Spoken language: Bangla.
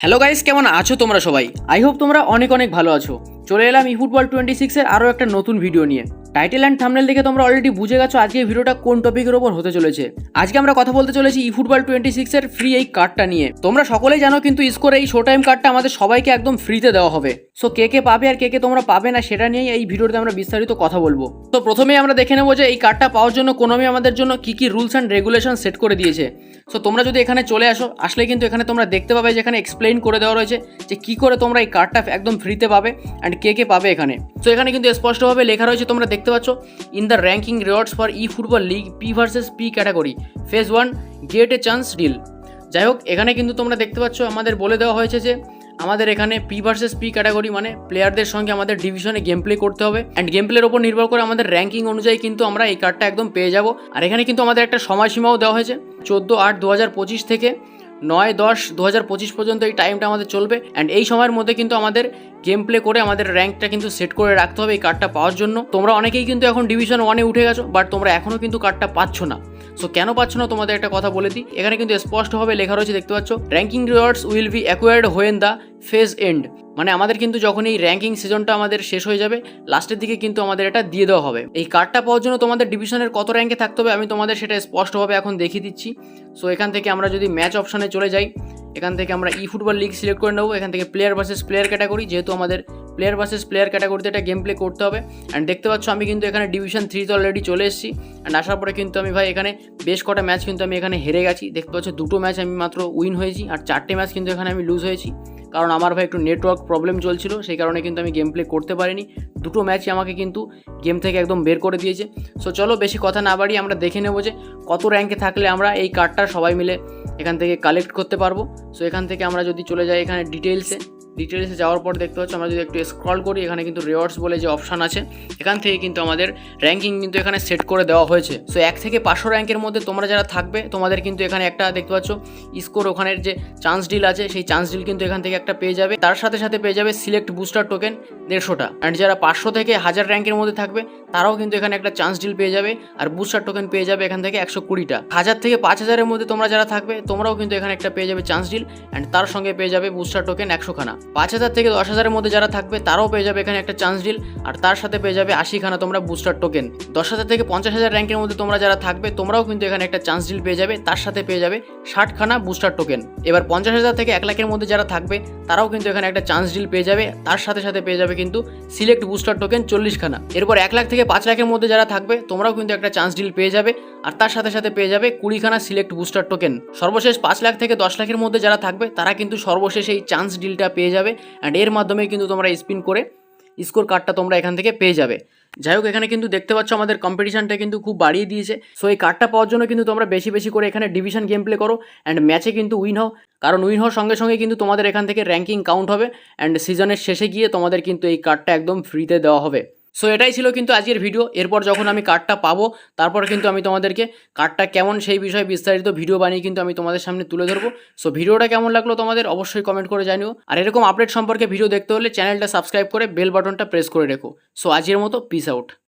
হ্যালো গাইস কেমন আছো তোমরা সবাই? আই হোপ তোমরা অনেক অনেক ভালো আছো। চলে এলাম ই ফুটবল টোয়েন্টি সিক্সের আরও একটা নতুন ভিডিও নিয়ে। টাইটেল অ্যান্ড থামনেল দেখে তোমরা অলরেডি বুঝে গেছো আজকে ভিডিওটা কোন টপিকের ওপর হতে চলেছে। আজকে আমরা কথা বলতে চলেছি ই ফুটবল টোয়েন্টি সিক্সের ফ্রি এই কার্ডটা নিয়ে। তোমরা সকলেই জানো কিন্তু স্কোর এই শো টাইম কার্ডটা আমাদের সবাইকে একদম ফ্রিতে দেওয়া হবে। সো কে কে পাবে আর কে কে তোমরা পাবে না সেটা নিয়েই এই ভিডিওতে আমরা বিস্তারিত কথা বলব। তো প্রথমেই আমরা দেখে নেব যে এই কার্ডটা পাওয়ার জন্য কোনোমি আমাদের জন্য কি কি রুলস অ্যান্ড রেগুলেশন সেট করে দিয়েছে। সো তোমরা যদি এখানে চলে আসো, আসলে কিন্তু এখানে তোমরা দেখতে পাবে যে এখানে এক্সপ্লেইন করে দেওয়া রয়েছে যে কি করে তোমরা এই কার্ডটা একদম ফ্রিতে পাবে। অ্যান্ড কে কে পাবে এখানে? তো এখানে কিন্তু স্পষ্টভাবে লেখা রয়েছে, তোমরা দেখতে পাচ্ছ in the ranking rewards for e football league P versus P category phase one get a chance deal যাই হোক, এখানে কিন্তু তোমরা দেখতে পাচ্ছ, আমাদের বলে দেওয়া হয়েছে যে, আমাদের এখানে পি ভার্সেস পি ক্যাটাগরি মানে প্লেয়ারদের সঙ্গে আমাদের ডিভিশনে গেম প্লে করতে হবে অ্যান্ড গেম প্লের ওপর নির্ভর করে আমাদের র্যাঙ্কিং অনুযায়ী কিন্তু আমরা এই কার্ডটা একদম পেয়ে যাব। আর এখানে কিন্তু আমাদের একটা সময়সীমাও দেওয়া হয়েছে, চোদ্দ আট দু থেকে নয় দশ দু হাজার পঁচিশ পর্যন্ত এই টাইমটা আমাদের চলবে। অ্যান্ড এই সময়ের মধ্যে কিন্তু আমাদের গেম প্লে করে আমাদের র্যাঙ্কটা কিন্তু সেট করে রাখতে হবে এই কার্ডটা পাওয়ার জন্য। তোমরা অনেকেই কিন্তু এখন ডিভিশন ওয়ানে উঠে গেছো বাট তোমরা এখনও কিন্তু কার্ডটা পাচ্ছ না। সো কেন পাচ্ছ না তোমাদের একটা কথা বলে দিই। এখানে কিন্তু স্পষ্টভাবে লেখা রয়েছে, দেখতে পাচ্ছ ranking rewards will be acquired when the phase end মানে আমাদের কিন্তু যখন এই র্যাঙ্কিং সিজনটা আমাদের শেষ হয়ে যাবে লাস্টের দিকে কিন্তু আমাদের এটা দিয়ে দেওয়া হবে। এই কার্ডটা পাওয়ার জন্য তোমাদের ডিভিশনের কত র্যাঙ্কে থাকতে হবে, আমি তোমাদের সেটা স্পষ্টভাবে এখন দেখিয়ে দিচ্ছি। সো এখান থেকে আমরা যদি ম্যাচ অপশনে চলে যাই, এখান থেকে আমরা ই ফুটবল লিগ সিলেক্ট করে নেব। এখান থেকে প্লেয়ার ভার্সেস প্লেয়ার ক্যাটাগরি যেহেতু আমাদের প্লেয়ার ভার্সেস প্লেয়ার ক্যাটাগরিতে এটা গেম প্লে করতে হবে। অ্যান্ড দেখতে পাচ্ছ আমি কিন্তু এখানে ডিভিশন থ্রিতে অলরেডি চলে এসেছি। অ্যান্ড আসার পরে কিন্তু আমি ভাই এখানে বেশ কটা ম্যাচ কিন্তু আমি এখানে হেরে গেছি। দেখতে পাচ্ছ দুটো ম্যাচ আমি মাত্র উইন হয়েছি। আর চারটে ম্যাচ কিন্তু এখানে আমি লুজ হয়েছি। কারণ আমার ভাই একটু নেটওয়ার্ক প্রবলেম চলছিল, সেই কারণে কিন্তু আমি গেম প্লে করতে পারিনি। দুটো ম্যাচই আমাকে কিন্তু গেম থেকে একদম বের করে দিয়েছে। সো চলো বেশি কথা না বাড়িয়ে আমরা দেখে নেব যে কত র্যাঙ্কে থাকলে আমরা এই কার্ডটা সবাই মিলে এখান থেকে কালেক্ট করতে পারব। সো এখান থেকে আমরা যদি চলে যাই এখানে ডিটেলসে ডিটেলসে যাওয়ার পর দেখতে পাচ্ছ, আমরা যদি একটু স্ক্রল করি, এখানে কিন্তু রিওয়ার্ডস বলে যে অপশান আছে, এখান থেকে কিন্তু আমাদের র্যাঙ্কিং কিন্তু এখানে সেট করে দেওয়া হয়েছে। সো এক থেকে পাঁচশো র্যাঙ্কের মধ্যে তোমরা যারা থাকবে, তোমাদের কিন্তু এখানে একটা দেখতে পাচ্ছ স্কোর ওখানের যে চান্স ডিল আছে, সেই চান্স ডিল কিন্তু এখান থেকে একটা পেয়ে যাবে। তার সাথে সাথে পেয়ে যাবে সিলেক্ট বুস্টার টোকেন দেড়শোটা। অ্যান্ড যারা পাঁচশো থেকে হাজার র্যাঙ্কের মধ্যে থাকবে, তারাও কিন্তু এখানে একটা চান্স ডিল পেয়ে যাবে, আর বুস্টার টোকেন পেয়ে যাবে এখান থেকে একশো কুড়িটা। হাজার থেকে পাঁচ হাজারের মধ্যে তোমরা যারা থাকবে, তোমরাও কিন্তু এখানে একটা পেয়ে যাবে চান্স ডিল অ্যান্ড তার সঙ্গে পেয়ে যাবে বুস্টার টোকেন একশো খানা পাঁচ হাজার থেকে দশ হাজারের মধ্যে যারা থাকবে, তারাও পেয়ে যাবে এখানে একটা চান্স ডিল আর তার সাথে পেয়ে যাবে আশিখানা তোমরা বুস্টার টোকেন দশ হাজার থেকে পঞ্চাশ হাজার র্যাঙ্কের মধ্যে তোমরা যারা থাকবে, তোমরাও কিন্তু এখানে একটা চান্স ডিল পেয়ে যাবে, তার সাথে পেয়ে যাবে ষাট খানা বুস্টার টোকেন এবার পঞ্চাশ হাজার থেকে এক লাখের মধ্যে যারা থাকবে, তারাও কিন্তু এখানে একটা চান্স ডিল পেয়ে যাবে, তার সাথে সাথে পেয়ে যাবে কিন্তু সিলেক্ট বুস্টার টোকেন চল্লিশখানা। এরপর এক লাখ থেকে পাঁচ লাখের মধ্যে যারা থাকবে, তোমরাও কিন্তু একটা চান্স ডিল পেয়ে যাবে আর তার সাথে সাথে পেয়ে যাবে কুড়িখানা সিলেক্ট বুস্টার টোকেন। সর্বশেষ পাঁচ লাখ থেকে দশ লাখের মধ্যে যারা থাকবে, তারা কিন্তু সর্বশেষ এই চান্স ডিলটা পেয়ে যাবে অ্যান্ড এর মাধ্যমে কিন্তু তোমরা স্পিন করে স্কোর কার্ডটা তোমরা এখান থেকে পেয়ে যাবে। যাই হোক, এখানে কিন্তু দেখতে পাচ্ছ আমাদের কম্পিটিশনটা কিন্তু খুব বাড়িয়ে দিয়েছে। সো এই কার্ডটা পাওয়ার জন্য কিন্তু তোমরা বেশি বেশি করে এখানে ডিভিশন গেম প্লে করো অ্যান্ড ম্যাচে কিন্তু উইন হও। কারণ উইন হওয়ার সঙ্গে সঙ্গে কিন্তু তোমাদের এখান থেকে র্যাঙ্কিং কাউন্ট হবে অ্যান্ড সিজনের শেষে গিয়ে তোমাদের কিন্তু এই কার্ডটা একদম ফ্রিতে দেওয়া হবে। সো এটাই ছিল কিন্তু আজকের ভিডিও এরপর যখন আমি কার্ডটা পাবো, তারপর কিন্তু আমি তোমাদেরকে কার্ডটা কেমন সেই বিষয়ে বিস্তারিত ভিডিও বানিয়ে কিন্তু আমি তোমাদের সামনে তুলে ধরবো। সো ভিডিওটা কেমন লাগল তোমাদের অবশ্যই কমেন্ট করে জানিও। আর এরকম আপডেট সম্পর্কে ভিডিও দেখতে হলে চ্যানেলটা সাবস্ক্রাইব করে বেল বাটনটা প্রেস করে রেখো। সো আজকের মতো পিস আউট